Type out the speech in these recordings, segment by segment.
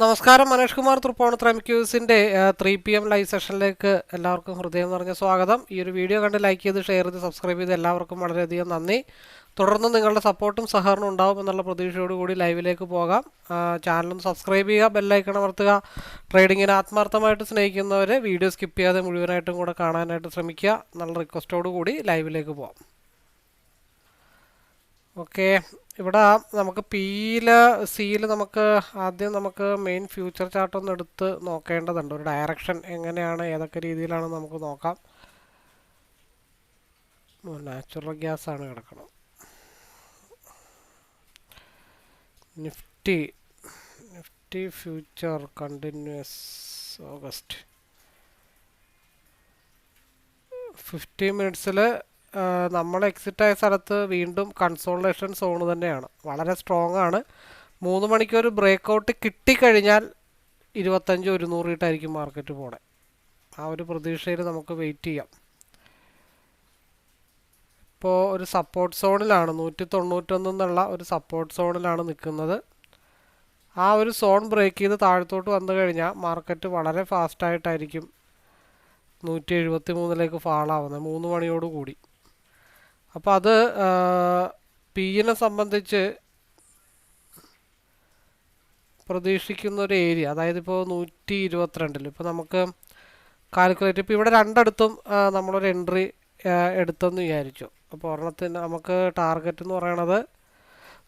നമസ്കാരം മനോഷ് കുമാർ തൃപ്പോണത്ര എം ക്യൂസിന്റെ three P M live സെഷനിലേക്ക് എല്ലാവർക്കും ഹൃദയം നിറഞ്ഞ സ്വാഗതം. ഈ ഒരു വീഡിയോ കണ്ട് ലൈക്ക് ചെയ്ത് ഷെയർ ചെയ്ത് സബ്സ്ക്രൈബ് ചെയ്ത് എല്ലാവർക്കും വളരെയധികം നന്ദി. തുടർന്ന് നിങ്ങളുടെ സപ്പോർട്ടും സഹകരണവും ഉണ്ടാവും എന്നുള്ള പ്രതീക്ഷയോടുകൂടി ലൈവിലേക്ക് പോകാം. ചാനലൊന്ന് സബ്സ്ക്രൈബ് ചെയ്യുക ബെല്ലൈക്കൺ അമർത്തുക. ട്രേഡിങ്ങിനെ ആത്മാർത്ഥമായിട്ട് സ്നേഹിക്കുന്നവരെ വീഡിയോ സ്കിപ്പ് ചെയ്യാതെ മുഴുവനായിട്ടും കൂടെ കാണാനായിട്ട് ശ്രമിക്കുക. നല്ല റിക്വസ്റ്റോടു കൂടി ലൈവിലേക്ക് പോകാം ഓക്കെ. ഇവിടെ നമുക്ക് പിയിൽ സിയിൽ നമുക്ക് ആദ്യം നമുക്ക് മെയിൻ ഫ്യൂച്ചർ ചാർട്ട് ഒന്ന് എടുത്ത് നോക്കേണ്ടതുണ്ട്. ഒരു ഡയറക്ഷൻ എങ്ങനെയാണ് ഏതൊക്കെ രീതിയിലാണ് നമുക്ക് നോക്കാം. നാച്ചുറൽ ഗ്യാസ് ആണ് കിടക്കണം Nifty Nifty future continuous August fifty മിനിറ്റ്സിൽ നമ്മൾ എക്സിറ്റ് ആയ സ്ഥലത്ത് വീണ്ടും കൺസോൾട്ടേഷൻ സോൺ തന്നെയാണ്. വളരെ സ്ട്രോങ് ആണ്. മൂന്ന് മണിക്കൊരു ബ്രേക്ക് ഔട്ട് കിട്ടിക്കഴിഞ്ഞാൽ ഇരുപത്തഞ്ച് ഒരുന്നൂറ് ഇട്ടായിരിക്കും മാർക്കറ്റ് പോണേ. ആ ഒരു പ്രതീക്ഷയിൽ നമുക്ക് വെയിറ്റ് ചെയ്യാം. ഇപ്പോൾ ഒരു സപ്പോർട്ട് സോണിലാണ് നൂറ്റി തൊണ്ണൂറ്റൊന്ന് എന്നുള്ള ഒരു സപ്പോർട്ട് സോണിലാണ് നിൽക്കുന്നത്. ആ ഒരു സോൺ ബ്രേക്ക് ചെയ്ത് താഴത്തോട്ട് വന്നു കഴിഞ്ഞാൽ മാർക്കറ്റ് വളരെ ഫാസ്റ്റായിട്ടായിരിക്കും നൂറ്റി എഴുപത്തി മൂന്നിലേക്ക് ഫാളാവുന്നത് മൂന്ന് മണിയോട് കൂടി അപ്പോൾ അത് പിയിനെ സംബന്ധിച്ച് പ്രതീക്ഷിക്കുന്ന ഒരു ഏരിയ. അതായത് ഇപ്പോൾ നൂറ്റി ഇരുപത്തിരണ്ടിൽ ഇപ്പോൾ നമുക്ക് കാൽക്കുലേറ്റ് ഇപ്പോൾ ഇവിടെ രണ്ടിടത്തും നമ്മളൊരു എൻട്രി എടുത്തെന്ന് വിചാരിച്ചു. അപ്പോൾ ഒരെണ്ണത്തിന് നമുക്ക് ടാർഗറ്റ് എന്ന് പറയണത്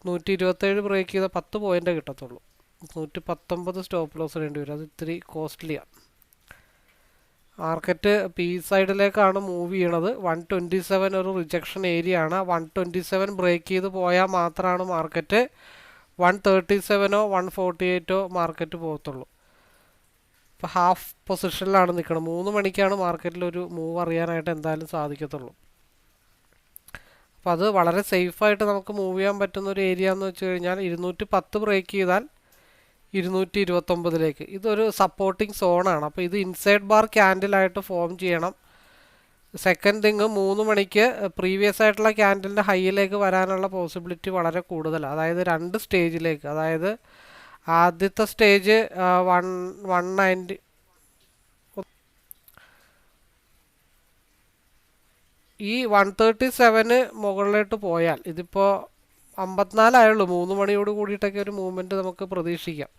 നൂറ്റി ഇരുപത്തേഴ് ബ്രേക്ക് ചെയ്ത പത്ത് പോയിന്റ് കിട്ടത്തുള്ളൂ. നൂറ്റി പത്തൊമ്പത് സ്റ്റോപ്പ് ലോസ് വേണ്ടി വരും. അത് ഇത്തിരി കോസ്റ്റ്ലിയാണ് മാർക്കറ്റ് പി സൈഡിലേക്കാണ് മൂവ് ചെയ്യണത്. വൺ ട്വന്റി സെവൻ ഒരു റിജക്ഷൻ ഏരിയ ആണ് വൺ ട്വന്റി സെവൻ ബ്രേക്ക് ചെയ്ത് പോയാൽ മാത്രമാണ് മാർക്കറ്റ്. വൺ തേർട്ടി സെവനോ വൺ ഫോർട്ടി എയ്റ്റോ മാർക്കറ്റ് പോകത്തുള്ളൂ. ഇപ്പോൾ ഹാഫ് പൊസിഷനിലാണ് നിൽക്കുന്നത് മൂന്ന് മണിക്കാണ് മാർക്കറ്റിൽ ഒരു മൂവ് അറിയാനായിട്ട് എന്തായാലും സാധിക്കത്തുള്ളൂ. അപ്പോൾ അത് വളരെ സേഫായിട്ട് നമുക്ക് മൂവ് ചെയ്യാൻ പറ്റുന്ന ഒരു ഏരിയ എന്ന് വെച്ച് കഴിഞ്ഞാൽ ഇരുന്നൂറ്റി പത്ത് ബ്രേക്ക് ചെയ്താൽ ഇരുന്നൂറ്റി ഇരുപത്തൊമ്പതിലേക്ക് ഇതൊരു സപ്പോർട്ടിംഗ് സോണാണ് അപ്പോൾ ഇത് ഇൻസൈഡ് ബാർ ക്യാൻഡിലായിട്ട് ഫോം ചെയ്യണം. സെക്കൻഡ് തിങ് മൂന്ന് മണിക്ക് പ്രീവിയസ് ആയിട്ടുള്ള ക്യാൻഡിലിന്റെ ഹൈയിലേക്ക് വരാനുള്ള പോസിബിലിറ്റി വളരെ കൂടുതലാണ് അതായത് രണ്ട് സ്റ്റേജിലേക്ക് അതായത് ആദ്യത്തെ സ്റ്റേജ് വൺ വൺ നയന്റി ഈ വൺ തേർട്ടി സെവന് മുകളിലോട്ട് പോയാൽ ഇതിപ്പോൾ അമ്പത്തിനാലായുള്ളൂ. മൂന്ന് മണിയോട് കൂടിയിട്ടൊക്കെ ഒരു മൂവ്മെന്റ് നമുക്ക് പ്രതീക്ഷിക്കാം.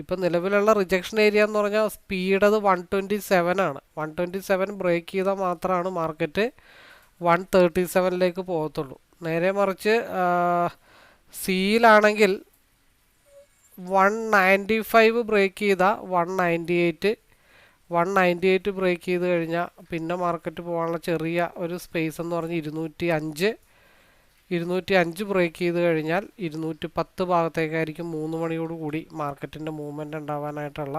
ഇപ്പം നിലവിലുള്ള റിജക്ഷൻ ഏരിയ എന്ന് പറഞ്ഞാൽ സ്പീഡ് അത് വൺ ട്വന്റി സെവൻ ആണ്. വൺ ട്വന്റി സെവൻ ബ്രേക്ക് ചെയ്താൽ മാത്രമാണ് മാർക്കറ്റ് വൺ തേർട്ടി സെവനിലേക്ക് പോകത്തുള്ളൂ. നേരെ മറിച്ച് സിയിലാണെങ്കിൽ വൺ നയന്റി ഫൈവ് ബ്രേക്ക് ചെയ്താൽ one ninety eight one ninety eight break ചെയ്ത് കഴിഞ്ഞാൽ പിന്നെ മാർക്കറ്റ് പോകാനുള്ള ചെറിയ ഒരു സ്പേസ് എന്ന് പറഞ്ഞാൽ ഇരുന്നൂറ്റി അഞ്ച് ഇരുന്നൂറ്റി അഞ്ച് ബ്രേക്ക് ചെയ്ത് കഴിഞ്ഞാൽ ഇരുന്നൂറ്റി പത്ത് ഭാഗത്തേക്കായിരിക്കും മൂന്ന് മണിയോട് കൂടി മാർക്കറ്റിന്റെ മൂവ്മെന്റ് ഉണ്ടാവാനായിട്ടുള്ള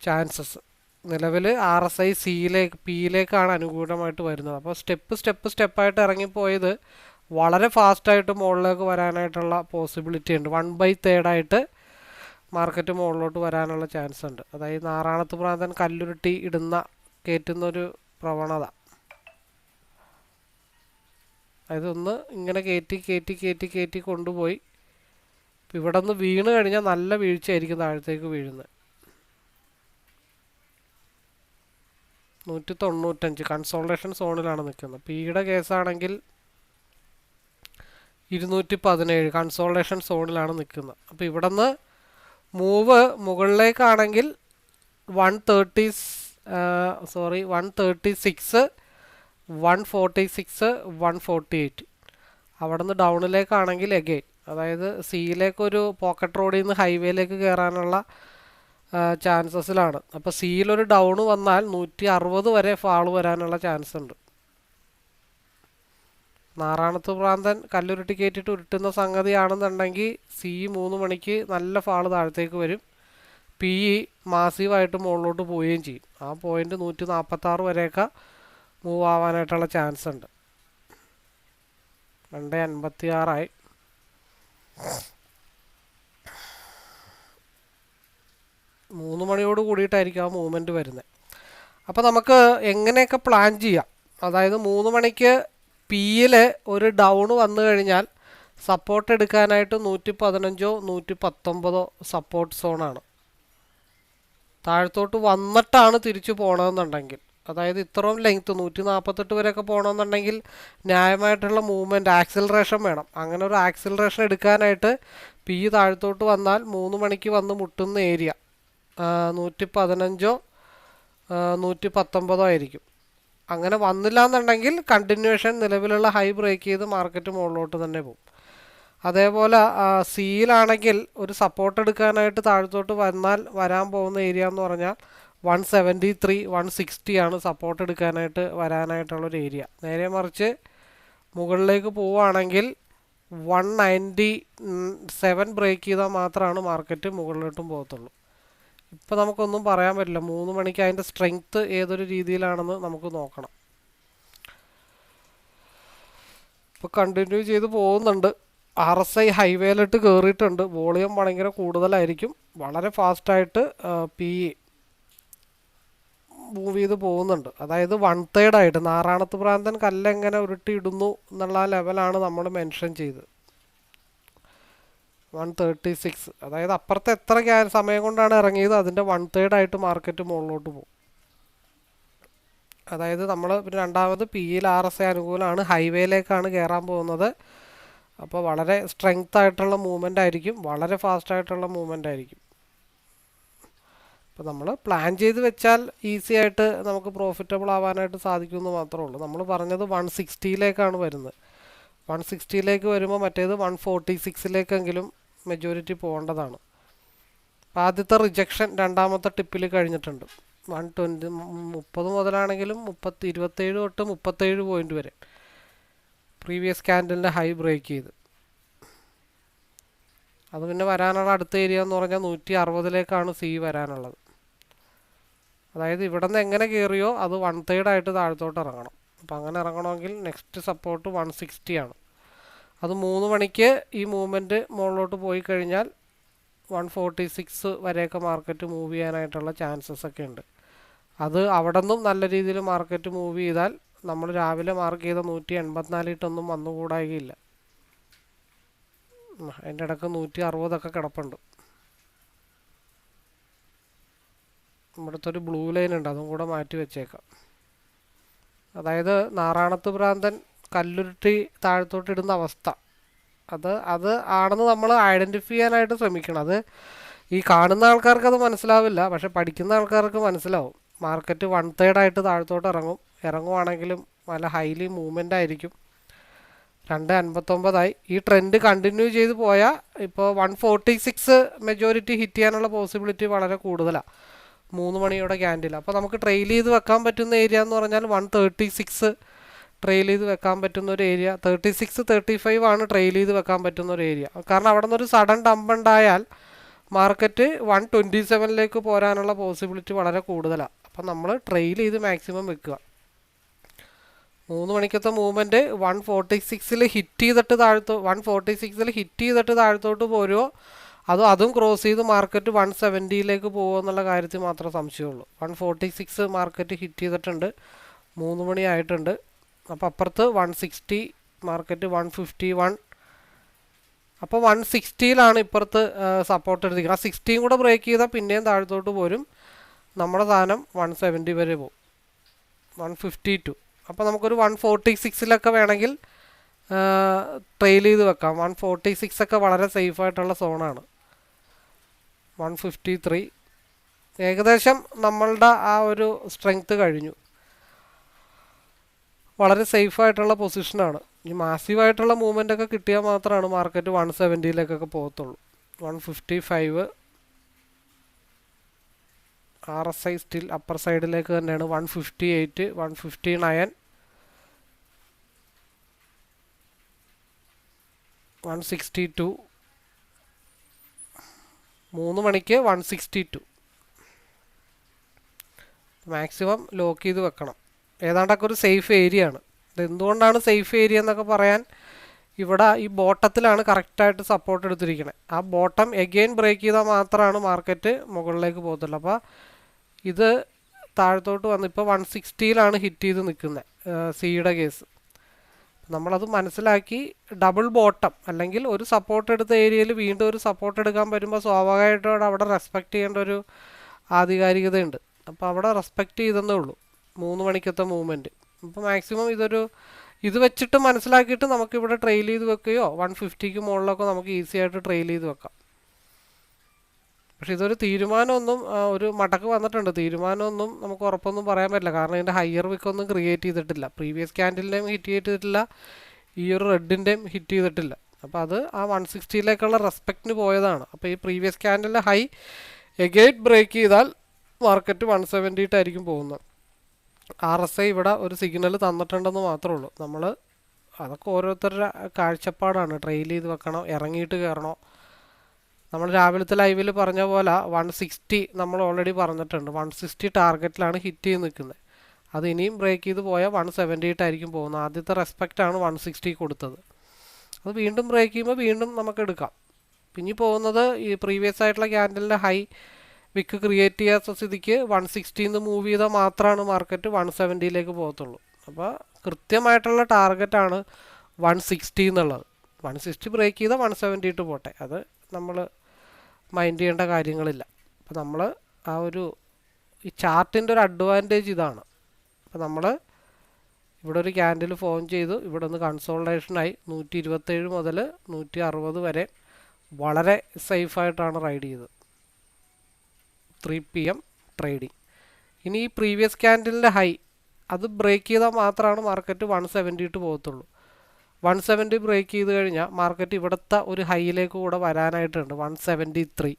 ചാൻസസ് നിലവിൽ ആർ എസ് ഐ സിയിലേക്ക് പിയിലേക്കാണ് അനുകൂലമായിട്ട് വരുന്നത്. അപ്പോൾ സ്റ്റെപ്പ് സ്റ്റെപ്പ് സ്റ്റെപ്പായിട്ട് ഇറങ്ങിപ്പോയത് വളരെ ഫാസ്റ്റായിട്ട് മുകളിലേക്ക് വരാനായിട്ടുള്ള പോസിബിലിറ്റി ഉണ്ട്. വൺ ബൈ തേർഡായിട്ട് മാർക്കറ്റ് മുകളിലോട്ട് വരാനുള്ള ചാൻസ് ഉണ്ട്. അതായത് നാറാണത്ത് പ്രാന്തൻ കല്ലുരുട്ടി ഇടുന്ന കയറ്റുന്നൊരു പ്രവണത. അതായത് ഒന്ന് ഇങ്ങനെ കയറ്റി കയറ്റി കയറ്റി കയറ്റി കൊണ്ടുപോയി. ഇവിടെ നിന്ന് വീണ് കഴിഞ്ഞാൽ നല്ല വീഴ്ചയായിരിക്കും താഴത്തേക്ക് വീഴുന്നത് നൂറ്റി തൊണ്ണൂറ്റഞ്ച് കൺസോൾട്ടേഷൻ സോണിലാണ് നിൽക്കുന്നത്. പിയുടെ കേസാണെങ്കിൽ ഇരുന്നൂറ്റി പതിനേഴ് കൺസോൾട്ടേഷൻ സോണിലാണ് നിൽക്കുന്നത്. അപ്പോൾ ഇവിടെ നിന്ന് move മുകളിലേക്കാണെങ്കിൽ one thirty sorry one thirty six one forty six one forty eight. അവിടെ നിന്ന് ഡൗണിലേക്കാണെങ്കിൽ എഗെയിൻ അതായത് സിയിലേക്കൊരു പോക്കറ്റ് റോഡിൽ നിന്ന് ഹൈവേയിലേക്ക് കയറാനുള്ള ചാൻസസിലാണ് അപ്പോൾ സിയിലൊരു ഡൗൺ വന്നാൽ നൂറ്റി അറുപത് വരെ ഫാൾ വരാനുള്ള ചാൻസ് ഉണ്ട്. നാറാണത്ത് പ്രാന്തൻ കല്ലുരുട്ടി കയറ്റിയിട്ട് ഉരുട്ടുന്ന സംഗതിയാണെന്നുണ്ടെങ്കിൽ സി മൂന്ന് മണിക്ക് നല്ല ഫാൾ താഴത്തേക്ക് വരും. പി ഇ മാസീവായിട്ട് മുകളിലോട്ട് പോവുകയും ചെയ്യും. ആ പോയിന്റ് നൂറ്റി നാൽപ്പത്താറ് വരെയൊക്കെ മൂവ് ആവാനായിട്ടുള്ള ചാൻസ് ഉണ്ട് രണ്ട് അൻപത്തി ആറായി മൂന്ന് മണിയോട് കൂടിയിട്ടായിരിക്കും ആ മൂവ്മെന്റ് വരുന്നത് അപ്പോൾ നമുക്ക് എങ്ങനെയൊക്കെ പ്ലാൻ ചെയ്യാം? അതായത് മൂന്ന് മണിക്ക് പിയിൽ ഒരു ഡൗൺ വന്നു കഴിഞ്ഞാൽ സപ്പോർട്ട് എടുക്കാനായിട്ട് നൂറ്റി പതിനഞ്ചോ നൂറ്റി പത്തൊമ്പതോ സപ്പോർട്ട് സോണാണ്. താഴത്തോട്ട് വന്നിട്ടാണ് തിരിച്ചു പോകണമെന്നുണ്ടെങ്കിൽ അതായത് ഇത്രയും ലെങ്ത്ത് നൂറ്റി നാൽപ്പത്തെട്ട് വരെയൊക്കെ പോകണമെന്നുണ്ടെങ്കിൽ ന്യായമായിട്ടുള്ള മൂവ്മെന്റ് ആക്സിലറേഷൻ വേണം. അങ്ങനെ ഒരു ആക്സിലറേഷൻ എടുക്കാനായിട്ട് പി താഴത്തോട്ട് വന്നാൽ മൂന്ന് മണിക്ക് വന്ന് മുട്ടുന്ന ഏരിയ നൂറ്റി പതിനഞ്ചോ നൂറ്റി പത്തൊമ്പതോ ആയിരിക്കും. അങ്ങനെ വന്നില്ല എന്നുണ്ടെങ്കിൽ കണ്ടിന്യൂഷൻ നിലവിലുള്ള ഹൈ ബ്രേക്ക് ചെയ്ത് മാർക്കറ്റ് മുകളിലോട്ട് തന്നെ പോകും. അതേപോലെ സിയിലാണെങ്കിൽ ഒരു സപ്പോർട്ട് എടുക്കാനായിട്ട് താഴത്തോട്ട് വന്നാൽ വരാൻ പോകുന്ന ഏരിയ എന്ന് പറഞ്ഞാൽ one seventy three one sixty ആണ് സപ്പോർട്ട് എടുക്കാനായിട്ട് വരാനായിട്ടുള്ളൊരു ഏരിയ നേരെ മറിച്ച് മുകളിലേക്ക് പോവുകയാണെങ്കിൽ വൺ നയന്റി സെവൻ ബ്രേക്ക് ചെയ്താൽ മാത്രമാണ് മാർക്കറ്റ് മുകളിലോട്ടും പോകത്തുള്ളൂ. ഇപ്പോൾ നമുക്കൊന്നും പറയാൻ പറ്റില്ല. മൂന്ന് മണിക്ക് അതിന്റെ സ്ട്രെങ്ത്ത് ഏതൊരു രീതിയിലാണെന്ന് നമുക്ക് നോക്കണം. ഇപ്പോൾ കണ്ടിന്യൂ ചെയ്ത് പോകുന്നുണ്ട്. ആർ എസ് ഐ ഹൈവേയിലിട്ട് കയറിയിട്ടുണ്ട് വോളിയം ഭയങ്കര കൂടുതലായിരിക്കും. വളരെ ഫാസ്റ്റായിട്ട് പി മൂവ് ചെയ്ത് പോകുന്നുണ്ട്. അതായത് വൺ തേർഡ് ആയിട്ട് നാറാണത്ത് പ്രാന്തൻ കല്ലെങ്ങനെ ഉരുട്ടി ഇടുന്നു എന്നുള്ള ലെവലാണ് നമ്മൾ മെൻഷൻ ചെയ്ത് വൺ തേർട്ടി സിക്സ് അതായത് അപ്പുറത്തെ എത്ര സമയം കൊണ്ടാണ് ഇറങ്ങിയത്? അതിന്റെ വൺ തേർഡ് ആയിട്ട് മാർക്കറ്റ് മുകളിലോട്ട് പോകും. അതായത് നമ്മൾ രണ്ടാമത് പി ഇയിൽ ആർ എസ് എ അനുകൂലമാണ്. ഹൈവേയിലേക്കാണ് കയറാൻ പോകുന്നത്. അപ്പോൾ വളരെ സ്ട്രെങ്ത് ആയിട്ടുള്ള മൂവ്മെന്റ് ആയിരിക്കും. വളരെ ഫാസ്റ്റ് ആയിട്ടുള്ള മൂവ്മെന്റ് ആയിരിക്കും. അപ്പോൾ നമ്മൾ പ്ലാൻ ചെയ്ത് വെച്ചാൽ ഈസി ആയിട്ട് നമുക്ക് പ്രോഫിറ്റബിൾ ആവാനായിട്ട് സാധിക്കുമെന്ന് മാത്രമേ ഉള്ളൂ. നമ്മൾ പറഞ്ഞത് വൺ സിക്സ്റ്റിയിലേക്കാണ് വരുന്നത്. വൺ സിക്സ്റ്റിയിലേക്ക് വരുമ്പോൾ മറ്റേത് വൺ ഫോർട്ടി സിക്സിലേക്കെങ്കിലും മെജോറിറ്റി പോകേണ്ടതാണ്. അപ്പോൾ ആദ്യത്തെ റിജക്ഷൻ രണ്ടാമത്തെ ടിപ്പിൽ കഴിഞ്ഞിട്ടുണ്ട്. വൺ ട്വന്റി മുപ്പത് മുതലാണെങ്കിലും മുപ്പത്തി ഇരുപത്തേഴ് തൊട്ട് മുപ്പത്തേഴ് പോയിന്റ് വരെ. പ്രീവിയസ് ക്യാൻഡലിന്റെ ഹൈ ബ്രേക്ക് ചെയ്ത്. അത് പിന്നെ വരാനുള്ള അടുത്ത ഏരിയ എന്ന് പറഞ്ഞാൽ നൂറ്റി അറുപതിലേക്കാണ് സി വരാനുള്ളത്. അതായത് ഇവിടെ നിന്ന് എങ്ങനെ കയറിയോ അത് വൺ തേർഡ് ആയിട്ട് താഴത്തോട്ട് ഇറങ്ങണം. അപ്പോൾ അങ്ങനെ ഇറങ്ങണമെങ്കിൽ നെക്സ്റ്റ് സപ്പോർട്ട് വൺ സിക്സ്റ്റി ആണ്. അത് മൂന്ന് മണിക്ക് ഈ മൂവ്മെന്റ് മുകളിലോട്ട് പോയി കഴിഞ്ഞാൽ വൺ ഫോർട്ടി സിക്സ് വരെയൊക്കെ മാർക്കറ്റ് മൂവ് ചെയ്യാനായിട്ടുള്ള ചാൻസസ് ഒക്കെ ഉണ്ട്. അത് അവിടെ നിന്നും നല്ല രീതിയിൽ മാർക്കറ്റ് മൂവ് ചെയ്താൽ നമ്മൾ രാവിലെ മാർക്ക് ചെയ്ത നൂറ്റി എൺപത്തിനാലിട്ടൊന്നും വന്നുകൂടായികയില്ല. അതിന്റെ ഇടയ്ക്ക് നൂറ്റി അറുപതൊക്കെ കിടപ്പുണ്ട്. ഇവിടുത്തെ ഒരു ബ്ലൂ ലൈൻ ഉണ്ട് അതും കൂടെ മാറ്റി വെച്ചേക്കാം. അതായത് നാറാണത്ത് ഭ്രാന്തൻ കല്ലുരുട്ടി താഴത്തോട്ട് ഇടുന്ന അവസ്ഥ. അത് അത് ആണെന്ന് നമ്മൾ ഐഡന്റിഫൈ ചെയ്യാനായിട്ട് ശ്രമിക്കണം. അത് ഈ കാണുന്ന ആൾക്കാർക്ക് അത് മനസ്സിലാവില്ല പക്ഷെ പഠിക്കുന്ന ആൾക്കാർക്ക് മനസ്സിലാവും. മാർക്കറ്റ് വൺ തേർഡ് ആയിട്ട് താഴത്തോട്ട് ഇറങ്ങും. ഇറങ്ങുവാണെങ്കിലും നല്ല ഹൈലി മൂവ്മെന്റ് ആയിരിക്കും. രണ്ട് അൻപത്തൊമ്പതായി. ഈ ട്രെൻഡ് കണ്ടിന്യൂ ചെയ്ത് പോയാൽ ഇപ്പോൾ one forty six majority hit ചെയ്യാനുള്ള പോസിബിലിറ്റി വളരെ കൂടുതലാണ് മൂന്ന് മണിയോടെ ക്യാൻഡിൽ. അപ്പോൾ നമുക്ക് ട്രെയിൽ ചെയ്ത് വെക്കാൻ പറ്റുന്ന ഏരിയ എന്ന് പറഞ്ഞാൽ വൺ തേർട്ടി സിക്സ് ട്രെയിൽ ചെയ്ത് വെക്കാൻ പറ്റുന്ന ഒരു area thirty six thirty five ആണ് ട്രെയിൽ ചെയ്ത് വെക്കാൻ പറ്റുന്ന ഒരു ഏരിയ കാരണം അവിടെ നിന്നൊരു sudden dump market one twenty സെവനിലേക്ക് പോരാനുള്ള പോസിബിലിറ്റി വളരെ കൂടുതലാണ് അപ്പം നമ്മൾ ട്രെയിൽ ചെയ്ത് മാക്സിമം വെക്കുക. മൂന്ന് മണിക്കത്തെ മൂവ്മെന്റ് വൺ ഫോർട്ടി സിക്സിൽ ഹിറ്റ് ചെയ്തിട്ട് താഴത്തോ വൺ ഫോർട്ടി സിക്സിൽ ഹിറ്റ് ചെയ്തിട്ട് താഴത്തോട്ട് പോരുമോ അതോ അതും ക്രോസ് ചെയ്ത് മാർക്കറ്റ് വൺ സെവന്റിയിലേക്ക് പോകുമെന്നുള്ള കാര്യത്തിൽ മാത്രമേ സംശയമുള്ളൂ. One forty six market hit ചെയ്തിട്ടുണ്ട്. മൂന്ന് മണി ആയിട്ടുണ്ട്. അപ്പോൾ അപ്പുറത്ത് one sixty market one fifty one അപ്പോൾ വൺ സിക്സ്റ്റിയിലാണ് ഇപ്പുറത്ത് സപ്പോർട്ട് എടുത്തിരിക്കുന്നത്. ആ സിക്സ്റ്റിയും കൂടെ ബ്രേക്ക് ചെയ്താൽ പിന്നെയും താഴത്തോട്ട് പോരും. നമ്മുടെ സാധനം വൺ സെവന്റി വരെ പോകും. വൺ ഫിഫ്റ്റി ടു അപ്പോൾ നമുക്കൊരു വൺ ഫോർട്ടി സിക്സിലൊക്കെ വേണമെങ്കിൽ ട്രെയിൽ ചെയ്ത് വെക്കാം. വൺ ഫോർട്ടി സിക്സ് ഒക്കെ വളരെ സേഫായിട്ടുള്ള സോണാണ് വൺ ഫിഫ്റ്റി ത്രീ. ഏകദേശം നമ്മളുടെ ആ ഒരു സ്ട്രെങ്ത് കഴിഞ്ഞു. വളരെ സേഫ് ആയിട്ടുള്ള പൊസിഷനാണ് ഈ മാസീവായിട്ടുള്ള മൂവ്മെന്റ് ഒക്കെ കിട്ടിയാൽ മാത്രമാണ് മാർക്കറ്റ് വൺ സെവന്റിയിലേക്കൊക്കെ പോകത്തുള്ളൂ. One fifty five. R S I still upper സൈഡിലേക്ക് തന്നെയാണ്. One fifty eight one fifty nine. One sixty two. മൂന്ന് മണിക്ക് one sixty two maximum lock ചെയ്ത് വെക്കണം. ഏതാണ്ടൊക്കെ ഒരു സേഫ് ഏരിയ ആണ്. ഇത് എന്തുകൊണ്ടാണ് സേഫ് ഏരിയ എന്നൊക്കെ പറയാൻ ഇവിടെ ഈ ബോട്ടത്തിലാണ് കറക്റ്റായിട്ട് സപ്പോർട്ട് എടുത്തിരിക്കുന്നത് ആ ബോട്ടം എഗെയിൻ ബ്രേക്ക് ചെയ്താൽ മാത്രമാണ് മാർക്കറ്റ് മുകളിലേക്ക് പോകത്തുള്ളൂ. അപ്പോൾ ഇത് താഴത്തോട്ട് വന്ന് ഇപ്പോൾ വൺ സിക്സ്റ്റിയിലാണ് ഹിറ്റ് ചെയ്ത് നിൽക്കുന്നത്. സിയുടെ കേസ് നമ്മളത് മനസ്സിലാക്കി ഡബിൾ ബോട്ടം അല്ലെങ്കിൽ ഒരു സപ്പോർട്ട് എടുത്ത ഏരിയയിൽ വീണ്ടും ഒരു സപ്പോർട്ട് എടുക്കാൻ വരുമ്പോൾ സ്വാഭാവികമായിട്ടും അവിടെ റെസ്പെക്റ്റ് ചെയ്യേണ്ട ഒരു ആധികാരികതയുണ്ട്. അപ്പോൾ അവിടെ റെസ്പെക്റ്റ് ചെയ്തെന്നേ ഉള്ളൂ. മൂന്ന് മണിക്കത്തെ മൂവ്മെന്റ് അപ്പോൾ മാക്സിമം ഇതൊരു ഇത് വെച്ചിട്ട് മനസ്സിലാക്കിയിട്ട് നമുക്കിവിടെ ട്രെയിൽ ചെയ്ത് വെക്കുകയോ വൺ ഫിഫ്റ്റിക്ക് മുകളിലൊക്കെ നമുക്ക് ഈസി ആയിട്ട് ട്രെയിൽ ചെയ്ത് വെക്കാം. പക്ഷെ ഇതൊരു തീരുമാനമൊന്നും ഒരു മടക്ക് വന്നിട്ടുണ്ട്. തീരുമാനമൊന്നും നമുക്ക് ഉറപ്പൊന്നും പറയാൻ പറ്റില്ല. കാരണം ഇതിന്റെ ഹയർ വിക്കൊന്നും ക്രിയേറ്റ് ചെയ്തിട്ടില്ല. പ്രീവിയസ് ക്യാൻഡിലിന്റെയും ഹിറ്റ് ചെയ്തിട്ടില്ല. ഈ ഒരു റെഡിന്റെയും ഹിറ്റ് ചെയ്തിട്ടില്ല. അപ്പോൾ അത് ആ വൺ സിക്സ്റ്റിയിലേക്കുള്ള റെസ്പെക്റ്റിന് പോയതാണ്. അപ്പോൾ ഈ പ്രീവിയസ് ക്യാൻഡിലെ ഹൈ എഗൈറ്റ് ബ്രേക്ക് ചെയ്താൽ മാർക്കറ്റ് വൺ സെവന്റിയിട്ടായിരിക്കും പോകുന്നത്. ആർ എസ് ഐ ഇവിടെ ഒരു സിഗ്നൽ തന്നിട്ടുണ്ടെന്ന് മാത്രമേ ഉള്ളൂ. നമ്മൾ അതൊക്കെ ഓരോരുത്തരുടെ കാഴ്ചപ്പാടാണ്. ട്രെയിൽ ചെയ്ത് വെക്കണോ? ഇറങ്ങിയിട്ട് കയറണോ? നമ്മൾ രാവിലത്തെ ലൈവിൽ പറഞ്ഞ പോലെ വൺ സിക്സ്റ്റി നമ്മൾ ഓൾറെഡി പറഞ്ഞിട്ടുണ്ട്. വൺ സിക്സ്റ്റി ടാർഗറ്റിലാണ് ഹിറ്റ് ചെയ്ത് നിൽക്കുന്നത്. അത് ഇനിയും ബ്രേക്ക് ചെയ്ത് പോയാൽ വൺ സെവന്റി ആയിട്ടായിരിക്കും പോകുന്നത്. ആദ്യത്തെ റെസ്പെക്റ്റ് ആണ് വൺ സിക്സ്റ്റി കൊടുത്തത്. അത് വീണ്ടും ബ്രേക്ക് ചെയ്യുമ്പോൾ വീണ്ടും നമുക്ക് എടുക്കാം. പിന്നെ പോകുന്നത് ഈ പ്രീവിയസ് ആയിട്ടുള്ള ക്യാൻഡലിന്റെ ഹൈ വിക്ക് ക്രിയേറ്റ് ചെയ്യാത്ത സ്ഥിതിക്ക് വൺ സിക്സ്റ്റീന്ന് മൂവ് ചെയ്താൽ മാത്രമാണ് മാർക്കറ്റ് വൺ സെവന്റിയിലേക്ക് പോകത്തുള്ളൂ. അപ്പോൾ കൃത്യമായിട്ടുള്ള ടാർഗറ്റാണ് വൺ സിക്സ്റ്റി എന്നുള്ളത്. വൺ സിക്സ്റ്റി ബ്രേക്ക് ചെയ്താൽ വൺ സെവന്റി ഇട്ട് പോട്ടെ. അത് നമ്മൾ മൈൻഡ് ചെയ്യേണ്ട കാര്യങ്ങളില്ല. അപ്പോൾ നമ്മൾ ആ ഒരു ഈ ചാർട്ടിന്റെ ഒരു അഡ്വാന്റേജ് ഇതാണ്. അപ്പോൾ നമ്മൾ ഇവിടെ ഒരു ക്യാൻഡിൽ ഫോം ചെയ്തു. ഇവിടെ ഒന്ന് കൺസോൾട്ടേഷനായി നൂറ്റി ഇരുപത്തേഴ് മുതൽ നൂറ്റി അറുപത് വരെ വളരെ സേഫായിട്ടാണ് റൈഡ് ചെയ്തത്. ത്രീ പി എം ട്രേഡിങ് ഇനി ഈ പ്രീവിയസ് ക്യാൻഡിലിന്റെ ഹൈ അത് ബ്രേക്ക് ചെയ്താൽ മാത്രമാണ് മാർക്കറ്റ് വൺ സെവന്റി ഇട്ട് പോകത്തുള്ളൂ. വൺ സെവന്റി ബ്രേക്ക് ചെയ്ത് കഴിഞ്ഞാൽ മാർക്കറ്റ് ഇവിടുത്തെ ഒരു ഹൈയിലേക്ക് കൂടെ വരാനായിട്ടുണ്ട്. One seventy three.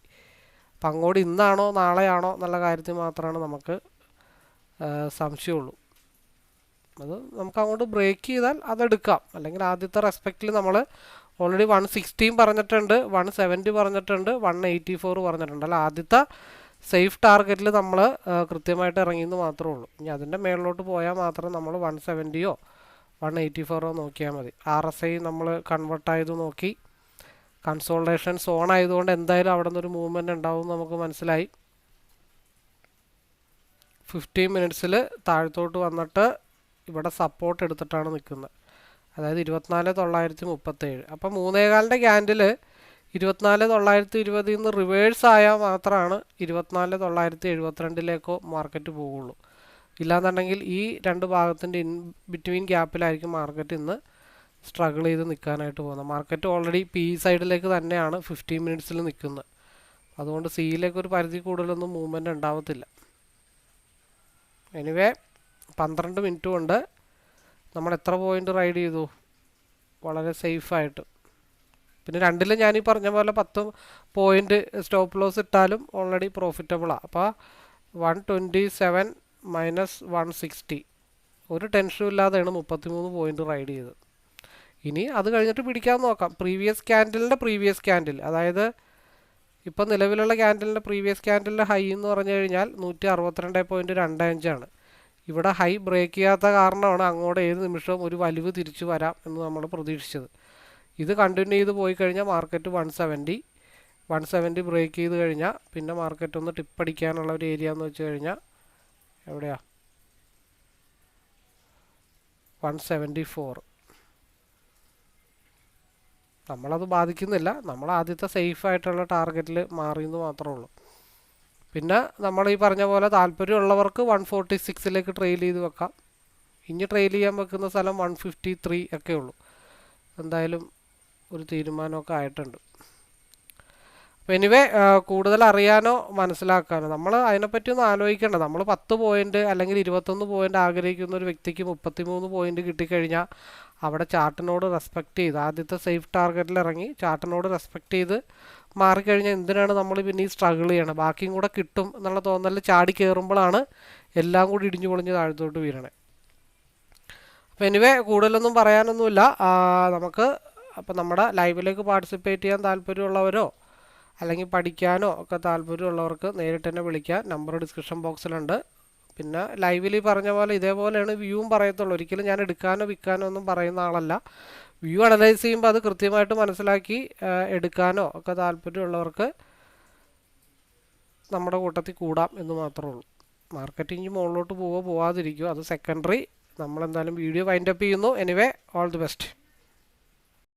അപ്പം അങ്ങോട്ട് ഇന്നാണോ നാളെയാണോ എന്നുള്ള കാര്യത്തിൽ മാത്രമാണ് നമുക്ക് സംശയമുള്ളൂ. അത് നമുക്ക് അങ്ങോട്ട് ബ്രേക്ക് ചെയ്താൽ അതെടുക്കാം. അല്ലെങ്കിൽ ആദ്യത്തെ റെസ്പെക്റ്റിൽ നമ്മൾ ഓൾറെഡി വൺ സിക്സ്റ്റീൻ പറഞ്ഞിട്ടുണ്ട് വൺ സെവന്റി പറഞ്ഞിട്ടുണ്ട് വൺ എയ്റ്റി ഫോർ പറഞ്ഞിട്ടുണ്ട്. അല്ല ആദ്യത്തെ സേഫ് ടാർഗറ്റിൽ നമ്മൾ കൃത്യമായിട്ട് ഇറങ്ങിയെന്ന് മാത്രമേ ഉള്ളൂ. ഇനി അതിന്റെ മേളിലോട്ട് പോയാൽ മാത്രം നമ്മൾ വൺ സെവന്റിയോ വൺ എയ്റ്റി ഫോറോ നോക്കിയാൽ മതി. ആർ എസ് ഐ നമ്മൾ കൺവേർട്ട് ആയത് നോക്കി. കൺസോൾട്ടേഷൻ സോൺ ആയതുകൊണ്ട് എന്തായാലും അവിടെ നിന്നൊരു മൂവ്മെന്റ് ഉണ്ടാവും നമുക്ക് മനസ്സിലായി. ഫിഫ്റ്റീൻ മിനിറ്റ്സിൽ താഴത്തോട്ട് വന്നിട്ട് ഇവിടെ സപ്പോർട്ട് എടുത്തിട്ടാണ് നിൽക്കുന്നത്. അതായത് ഇരുപത്തിനാല് തൊള്ളായിരത്തി മുപ്പത്തേഴ്. അപ്പം മൂന്നേകാലിന്റെ ക്യാൻഡിൽ ഇരുപത്തിനാല് തൊള്ളായിരത്തി ഇരുപതിൽ നിന്ന് റിവേഴ്സ് ആയാൽ മാത്രമാണ് ഇരുപത്തിനാല് തൊള്ളായിരത്തി എഴുപത്തിരണ്ടിലേക്കോ മാർക്കറ്റ് പോവുള്ളൂ. ഇല്ലാന്നുണ്ടെങ്കിൽ ഈ രണ്ട് ഭാഗത്തിന്റെ ഇൻ ബിറ്റ്വീൻ ഗ്യാപ്പിലായിരിക്കും മാർക്കറ്റ് ഇന്ന് സ്ട്രഗിൾ ചെയ്ത് നിൽക്കാനായിട്ട് പോകുന്നത്. മാർക്കറ്റ് ഓൾറെഡി പി സൈഡിലേക്ക് തന്നെയാണ് ഫിഫ്റ്റീൻ മിനിറ്റ്സിൽ നിൽക്കുന്നത്. അതുകൊണ്ട് സിയിലേക്ക് ഒരു പരിധി കൂടുതലൊന്നും മൂവ്മെന്റ് ഉണ്ടാവത്തില്ല. എനിവേ പന്ത്രണ്ട് മിനിറ്റ് കൊണ്ട് നമ്മൾ എത്ര പോയിന്റ് റൈഡ് ചെയ്തു? വളരെ സേഫായിട്ട് പിന്നെ രണ്ടിലും ഞാൻ ഈ പറഞ്ഞ പോലെ പത്ത് പോയിന്റ് സ്റ്റോപ്പ് ലോസ് ഇട്ടാലും ഓൾറെഡി പ്രോഫിറ്റബിളാണ് അപ്പോൾ one twenty seven minus one sixty. ഒരു ടെൻഷനും ഇല്ലാതെയാണ് മുപ്പത്തിമൂന്ന് പോയിന്റ് റൈഡ് ചെയ്തത്. ഇനി അത് കഴിഞ്ഞിട്ട് പിടിക്കാൻ നോക്കാം. പ്രീവിയസ് ക്യാൻഡലിന്റെ പ്രീവിയസ് ക്യാൻഡിൽ അതായത് ഇപ്പം നിലവിലുള്ള ക്യാൻഡലിന്റെ പ്രീവിയസ് ക്യാൻഡലിന്റെ ഹൈ എന്ന് പറഞ്ഞു കഴിഞ്ഞാൽ നൂറ്റി അറുപത്തിരണ്ട് പോയിന്റ് രണ്ട് അഞ്ചാണ് ഇവിടെ ഹൈ ബ്രേക്ക് ചെയ്യാത്ത കാരണമാണ് അങ്ങോട്ട് ഏത് നിമിഷവും ഒരു വലിവ് തിരിച്ചു വരാം എന്ന് നമ്മൾ പ്രതീക്ഷിച്ചത്. ഇത് കണ്ടിന്യൂ ചെയ്ത് പോയി കഴിഞ്ഞാൽ market one seventy one seventy break ചെയ്ത് കഴിഞ്ഞാൽ പിന്നെ മാർക്കറ്റ് ഒന്ന് ടിപ്പടിക്കാനുള്ള ഒരു ഏരിയ എന്ന് വെച്ച് കഴിഞ്ഞാൽ എവിടെയാ? വൺ സെവന്റി ഫോർ നമ്മളത് ബാധിക്കുന്നില്ല. നമ്മൾ ആദ്യത്തെ സേഫ് ആയിട്ടുള്ള ടാർഗറ്റിൽ എന്ന് മാത്രമേ ഉള്ളൂ. പിന്നെ നമ്മൾ ഈ പറഞ്ഞ പോലെ താല്പര്യമുള്ളവർക്ക് വൺ ഫോർട്ടി സിക്സിലേക്ക് ട്രെയിൽ ചെയ്ത് വെക്കാം. ഇനി ട്രെയിൽ ചെയ്യാൻ വെക്കുന്ന സ്ഥലം വൺ ഫിഫ്റ്റി ത്രീ ഒക്കെ ഉള്ളൂ. എന്തായാലും ഒരു തീരുമാനമൊക്കെ ആയിട്ടുണ്ട്. അപ്പോൾ എനിവേ കൂടുതൽ അറിയാനോ മനസ്സിലാക്കാനോ നമ്മൾ അതിനെപ്പറ്റി ഒന്ന് ആലോചിക്കേണ്ട. നമ്മൾ പത്ത് പോയിന്റ് അല്ലെങ്കിൽ ഇരുപത്തൊന്ന് പോയിന്റ് ആഗ്രഹിക്കുന്ന ഒരു വ്യക്തിക്ക് മുപ്പത്തിമൂന്ന് പോയിന്റ് കിട്ടിക്കഴിഞ്ഞാൽ അവിടെ ചാർട്ടിനോട് റെസ്പെക്റ്റ് ചെയ്ത് ആദ്യത്തെ സേഫ് ടാർഗറ്റിൽ ഇറങ്ങി ചാർട്ടിനോട് റെസ്പെക്റ്റ് ചെയ്ത് മാറിക്കഴിഞ്ഞാൽ എന്തിനാണ് നമ്മൾ പിന്നെ ഈ സ്ട്രഗിൾ ചെയ്യണം? ബാക്കിയും കൂടെ കിട്ടും എന്നുള്ള തോന്നലിൽ ചാടി കയറുമ്പോഴാണ് എല്ലാം കൂടി ഇടിഞ്ഞു പൊളിഞ്ഞ് താഴത്തോട്ട് വീഴണേ. അപ്പോൾ എനിവേ കൂടുതലൊന്നും പറയാനൊന്നുമില്ല. നമുക്ക് അപ്പോൾ നമ്മുടെ ലൈവിലേക്ക് പാർട്ടിസിപ്പേറ്റ് ചെയ്യാൻ താല്പര്യമുള്ളവരോ അല്ലെങ്കിൽ പഠിക്കാനോ ഒക്കെ താല്പര്യമുള്ളവർക്ക് നേരിട്ട് തന്നെ വിളിക്കാം. നമ്പർ ഡിസ്ക്രിപ്ഷൻ ബോക്സിലുണ്ട്. പിന്നെ ലൈവിൽ പറഞ്ഞ പോലെ ഇതേപോലെയാണ് വ്യൂവും പറയത്തുള്ളൂ. ഒരിക്കലും ഞാൻ എടുക്കാനോ വിൽക്കാനോ ഒന്നും പറയുന്ന ആളല്ല. വ്യൂ അനലൈസ് ചെയ്യുമ്പോൾ അത് കൃത്യമായിട്ട് മനസ്സിലാക്കി എടുക്കാനോ ഒക്കെ താല്പര്യമുള്ളവർക്ക് നമ്മുടെ കൂട്ടത്തിൽ കൂടാം എന്ന് മാത്രമേ ഉള്ളൂ. മാർക്കറ്റിംഗ് മുകളിലോട്ട് പോവുക പോവാതിരിക്കുക അത് സെക്കൻഡറി നമ്മളെന്തായാലും വീഡിയോ വൈൻഡപ്പ് ചെയ്യുന്നു. Anyway all the best